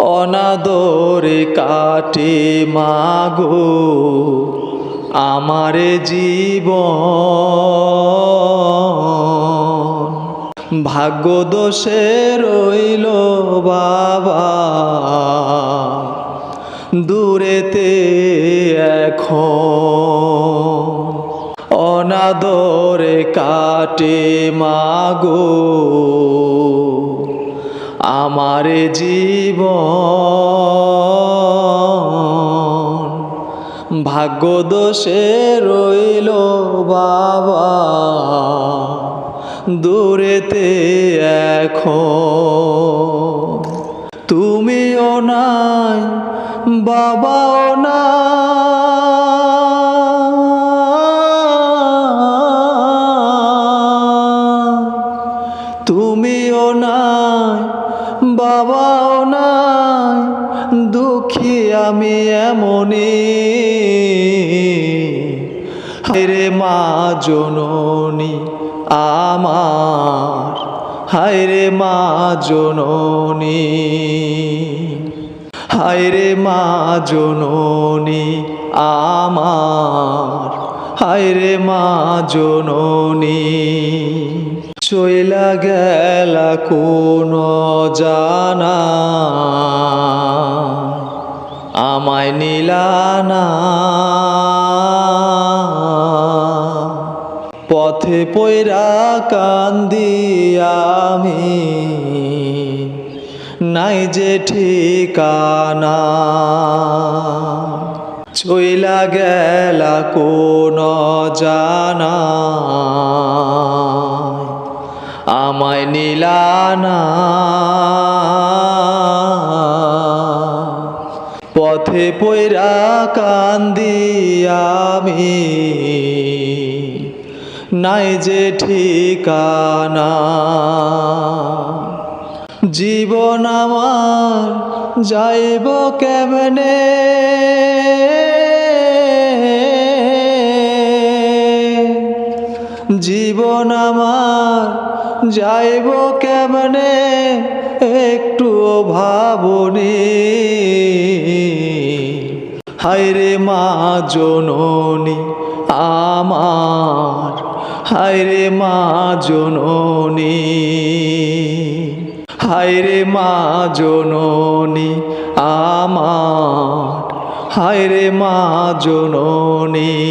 অনাদরে কাটে মাগো আমার জীবন। ভাগ্য দোষে রইল বাবা। দূরেতে এখন। অনাদরে কাটে মাগো। আমার জীবন। ভাগ্য দোষে রইল বাবা। দূরেতে এখন। তুমিও নাই বাবাও না বাবাও নাই, দুঃখী আমি এমনই। হায়রে মা জননী আমার, হায়রে মা জননী। হায়রে মা জননী আমার, হায়রে মা জননী। চইলা গেলা কোন জানা। আমায় নিলানা পথে পয়রা কান্দি আমি। নাই যে ঠিকানা। চইলা গেলা কোন জানা। আমায় নিলানা পথে পয়রা কান্দি আমি। নাই যে ঠিকানা। জীবন আমার যাইব কেমনে? জীবন আমার যাইব কেমনে? একটু ভাবনি। হায়রে মা জননী আমার, হায়রে মা জননী। হায়রে মা জননী আমার, হায়রে মা জননী।